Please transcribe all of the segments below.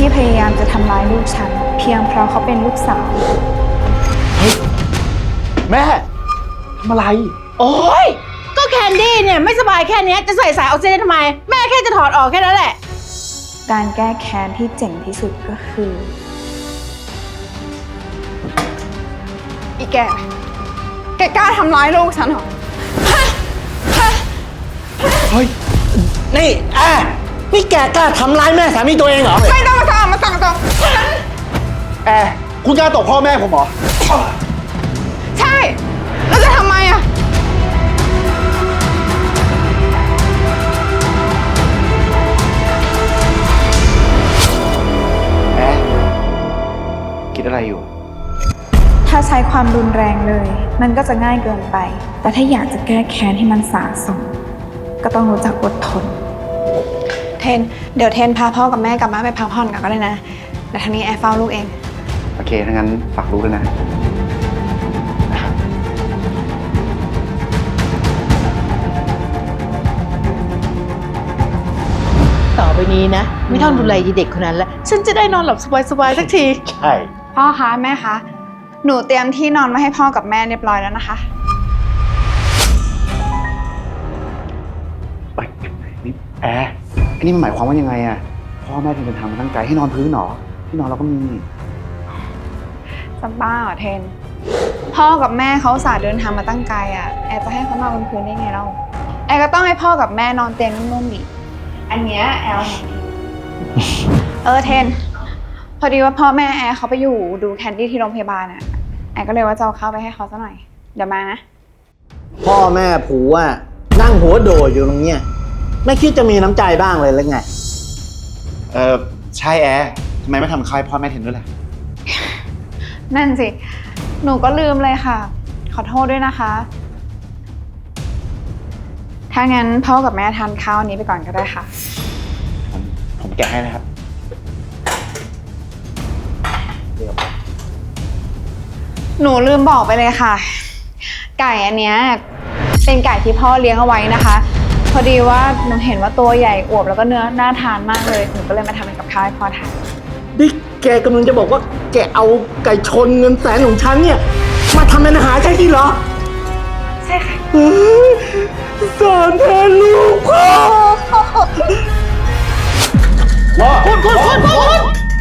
ที่พยายามจะทำร้ายลูกฉัน เพียงเพราะเขาเป็นลูกสาว แม่ทำอะไร โอ้ย ก็แคนดี้เนี่ยไม่สบายแค่เนี้ยจะใส่สายออกซิเจนทำไม แม่แค่จะถอดออกแค่นั้นแหละ การแก้แค้นที่เจ๋งที่สุดก็คือ อีแก แกกล้าทำร้ายลูกฉันเหรอ เฮ้ย นี่แอร์ นี่แกกล้าทำร้ายแม่สามีตัวเองเหรอ ไม่ต้องมาสั่งมาสั่งตรงแอร์คุณกล้าตบพ่อแม่ผมเหรอ ใช่ แล้วจะทำไมอะ แอร์คิดอะไรอยู่ ถ้าใช้ความรุนแรงเลย มันก็จะง่ายเกินไป แต่ถ้าอยากจะแก้แค้นให้มันสาสม ก็ต้องรู้จักอดทน เทน เดี๋ยวเทนพาพ่อกับแม่กลับบ้านไปพักผ่อนกันก็ได้นะเดี๋ยวทางนี้แอร์เฝ้าลูกเอง โอเคถ้างั้นฝากลูกด้วยนะ ต่อไปนี้นะ ไม่ต้องดูแลยีเด็กคนนั้นแล้วฉันจะได้นอนหลับสบายๆสักที ใช่ พ่อคะแม่คะ หนูเตรียมที่นอนมาให้พ่อกับแม่เรียบร้อยแล้วนะคะเอ้ยนี่แอร์ อันนี้มันหมายความว่ายังไงอะพ่อแม่ถึงเป็นทางมาตั้งใจให้นอนพื้นเหรอที่นอนเราก็มีจะบ้าเหรอเทน พ่อกับแม่เขาอุตสาห์เดินทางมาตั้งไกลอะแอร์จะให้เขานอนบนพื้นได้ไงเราแอร์ก็ต้องให้พ่อกับแม่นอนเตียงนุ่มๆดิอันเนี้ยแอลเออเทน พอดีว่าพ่อแม่แอร์เขาไปอยู่ดูแคนดี้ที่โรงพยาบาลอะแอร์ก็เลยว่าจะเอาข้าวไปให้เขาซะหน่อย เดี๋ยวมานะ พ่อแม่ผัวอะนั่งหัวโดดอยู่ตรงเนี้ย ไม่คิดจะมีน้ำใจบ้างเลยหรือไง เออใช่แอร์ทำไมไม่ทำค่ายพ่อแม่เห็นด้วยล่ะ นั่นสิ หนูก็ลืมเลยค่ะ ขอโทษด้วยนะคะ ถ้างั้นพ่อกับแม่ทานข้าวอันนี้ไปก่อนก็ได้ค่ะ ผมผมแกะให้นะครับหนูลืมบอกไปเลยค่ะ ไก่อันเนี้ยเป็นไก่ที่พ่อเลี้ยงเอาไว้นะคะพ อดีว่าหนูเห็นว่าตัวใหญ่อวบแล้วก็เนื้อน่าทานมากเลยหนูก็เลยมาทำเป็นกับข้าวให้พ่อทานนี่แกกำลังจะบอกว่าแกเอาไก่ชนเงินแสนของฉันเนี่ย มาทำเป็นอาหารใช่ที่เหรอใช่ค่ะเฮ้ยสอนแทนลูกพ่อพ่อคุณคุณคุณ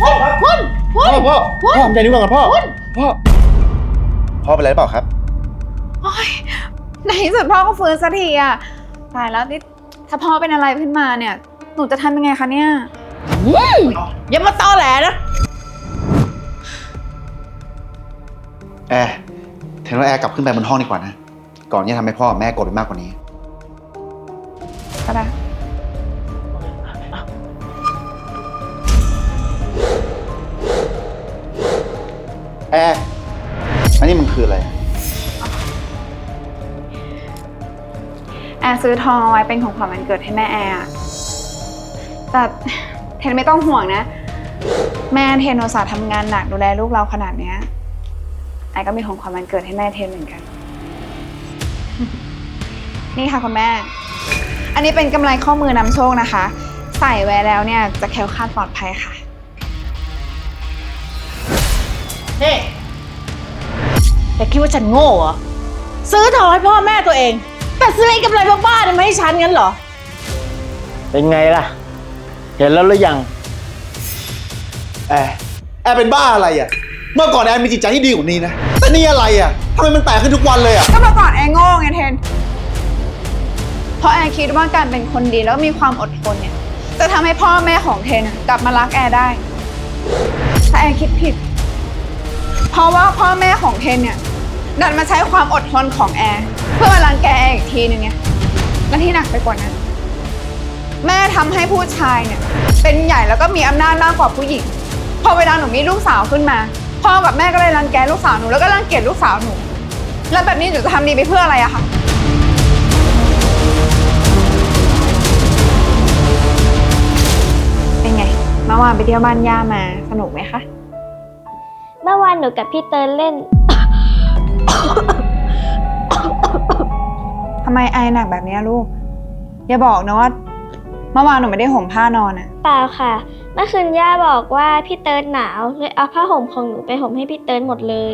คุณคุณคุณพ่อพ่อพ่อทำใจดีกว่ากับพ่อพ่อพ่อเป็นไรหรือเปล่าครับโอ๊ยในที่สุดพ่อก็ฟื้นสักทีอะ ตายแล้วนี่ถ้าพ่อเป็นอะไรขึ้นมาเนี่ย หนูจะทำยังไงคะเนี่ย อย่ามาตอแหลนะ แอร์เทนว่าแอร์กลับขึ้นไปบนห้องดีกว่านะ ก่อนที่จะทำให้พ่อกับแม่โกรธไปมากกว่านี้ ก็ได้ แอร์อันนี้มันคืออะไร แอร์ซื้อทองเอาไว้เป็นของขวัญวันเกิดให้แม่แอร์อะแต่เทนไม่ต้องห่วงนะ แม่เทนอุตส่าห์ทำงานหนักดูแลลูกเราขนาดเนี้ยแอร์ก็มีของขวัญวันเกิดให้แม่เทนเหมือนกัน นี่ค่ะคุณแม่ อันนี้เป็นกำไรข้อมือนำโชคนะคะ ใส่ไว้แล้วเนี่ยจะแคล้วคลาดปลอดภัยค่ะ นี่แต่คิดว่าฉันโง่เหรอ ซื้อทองให้พ่อแม่ตัวเอง แต่ซื้อไอ้กำไรบ้าๆเนี่ยมาให้ฉันงั้นเหรอ เป็นไงล่ะ เห็นแล้วหรือยัง แอร์แอร์เป็นบ้าอะไรอะ เมื่อก่อนแอร์มีจิตใจที่ดีกว่านี้นะ แต่นี่อะไรอะทำไมมันแตกขึ้นทุกวันเลยอะ ก็เมื่อก่อนแอร์โง่ไงเทน เพราะแอร์คิดว่าการเป็นคนดีแล้วมีความอดทนเนี่ย จะทำให้พ่อแม่ของเทนอะกลับมารักแอร์ได้แต่แอร์คิดผิด เพราะว่าพ่อแม่ของเทนเนี่ย ดันมาใช้ความอดทนของแอร์เพื่อมารังแกแอร์อีกทีนึงไงและที่หนักไปกว่านั้น แม่ทำให้ผู้ชายเนี่ย เป็นใหญ่แล้วก็มีอำนาจมากกว่าผู้หญิง พอเวลาหนูมีลูกสาวขึ้นมา พ่อกับแม่ก็เลยรังแกลูกสาวหนูแล้วก็รังเกียจลูกสาวหนู แล้วแบบนี้หนูจะทำดีไปเพื่ออะไรอะคะ เป็นไงเมื่อวานไปเที่ยวบ้านย่ามาสนุกไหมคะ เมื่อวานหนูกับพี่เติร์นเล่น ทำไมไอหนักแบบเนี้ยลูก อย่าบอกนะว่าเมื่อวานหนูไม่ได้ห่มผ้านอนอะเปล่าค่ะ เมื่อคืนย่าบอกว่าพี่เติร์ดหนาวเลยเอาผ้าห่มของหนูไปห่มให้พี่เติร์ดหมดเลย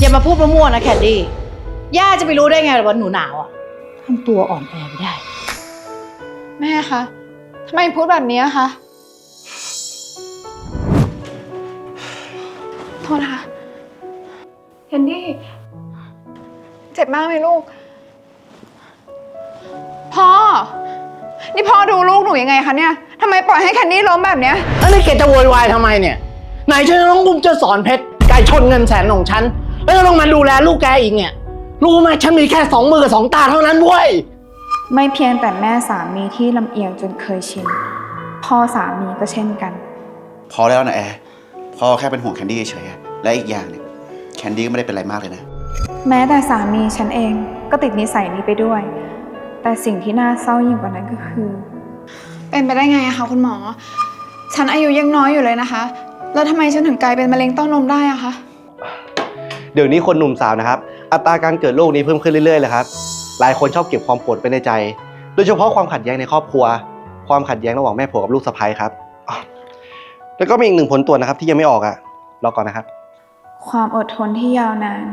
อย่ามาพูดมั่วๆนะแคนดี้ ย่าจะไปรู้ได้ไงล่ะว่าหนูหนาวอะทำตัวอ่อนแอไม่ได้ แม่คะทำไมพูดแบบนี้อะคะ โทษนะคะเคนดี้เจ็บมากไหมลูก พ่อ นี่พ่อดูลูกหนูยังไงคะเนี่ยทำไมปล่อยให้แคนดี้ล้มแบบเนี้ย แล้วนี่แกจะโวยวายทำไมเนี่ย ไหนฉันต้องบุ้มจะสอนเพชรไก่ชนเงินแสนของฉัน แล้วยังต้องมาดูแลลูกแกอีกเนี่ย รู้ไหมฉันมีแค่สองมือกับสองตาเท่านั้นเว้ย ไม่เพียงแต่แม่สามีที่ลำเอียงจนเคยชิน พ่อสามีก็เช่นกัน พอแล้วนะแอร์พ่อแค่เป็นห่วงแคนดี้เฉยๆอะและอีกอย่างเนี่ยแคนดี้ก็ไม่ได้เป็นอะไรมากเลยนะ แม้แต่สามีฉันเองก็ติดนิสัยนี้ไปด้วย แต่สิ่งที่น่าเศร้ายิ่งกว่านั้นก็คือ เป็นไปได้ไงอะคะคุณหมอ ฉันอายุยังน้อยอยู่เลยนะคะ แล้วทำไมฉันถึงกลายเป็นมะเร็งเต้านมได้อะคะ เดี๋ยวนี้คนหนุ่มสาวนะครับ อัตราการเกิดโรคนี้เพิ่มขึ้นเรื่อยๆเลยครับ หลายคนชอบเก็บความปวดไว้ในใจ โดยเฉพาะความขัดแย้งในครอบครัว ความขัดแย้งระหว่างแม่ผัวกับลูกสะใภ้ครับอ๋อแล้วก็มีอีกหนึ่งผลตรวจนะครับที่ยังไม่ออกอะรอก่อนนะครับ ความอดทนที่ยาวนาน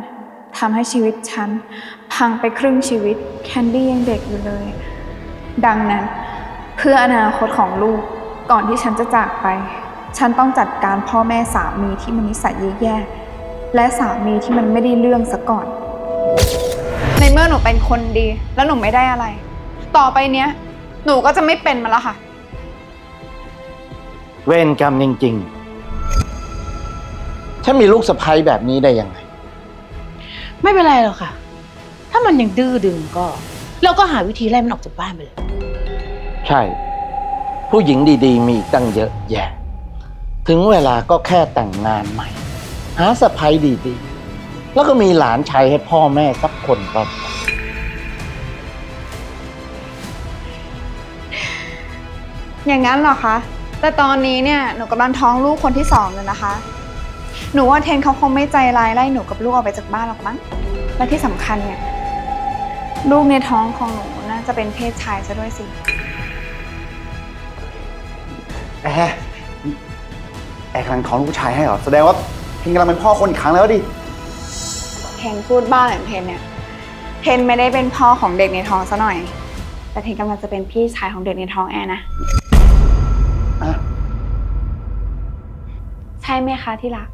ทำให้ชีวิตฉัน พังไปครึ่งชีวิต แคนดี้ยังเด็กอยู่เลย ดังนั้น เพื่ออนาคตของลูกก่อนที่ฉันจะจากไป ฉันต้องจัดการพ่อแม่สามีที่มันนิสัยแย่ๆและสามีที่มันไม่ได้เรื่องซะก่อน ในเมื่อหนูเป็นคนดี แล้วหนูไม่ได้อะไร ต่อไปเนี้ย หนูก็จะไม่เป็นมันแล้วค่ะ เวรกรรมจริงๆ ฉันมีลูกสะใภ้แบบนี้ได้ยังไง ไม่เป็นไรหรอกค่ะ ถ้ามันยังดื้อดึงก็ เราก็หาวิธีไล่มันออกจากบ้านไปเลย ใช่ ผู้หญิงดีๆ มีอีกตั้งเยอะแยะ ถึงเวลาก็แค่แต่งงานใหม่ หาสะใภ้ดีๆ แล้วก็มีหลานชายให้พ่อแม่สักคนก็พออย่างนั้นเหรอคะ แต่ตอนนี้เนี่ยหนูกำลังท้องลูกคนที่สองเลยนะคะ หนูว่าเทนเขาคงไม่ใจร้ายไล่หนูกับลูกออกไปจากบ้านหรอกมั้ง และที่สำคัญเนี่ย ลูกในท้องของหนูน่าจะเป็นเพศชายซะด้วยสิ แอร์แอร์กำลังท้องลูกชายให้เหรอ แสดงว่าเฮงกำลังเป็นพ่อคนอีกครั้งแล้วดิ เทนพูดบ้าอย่างเทนเนี่ย เทนไม่ได้เป็นพ่อของเด็กในท้องซะหน่อย แต่เทนกำลังจะเป็นพี่ชายของเด็กในท้องแอร์นะอะใช่ไหมคะที่รัก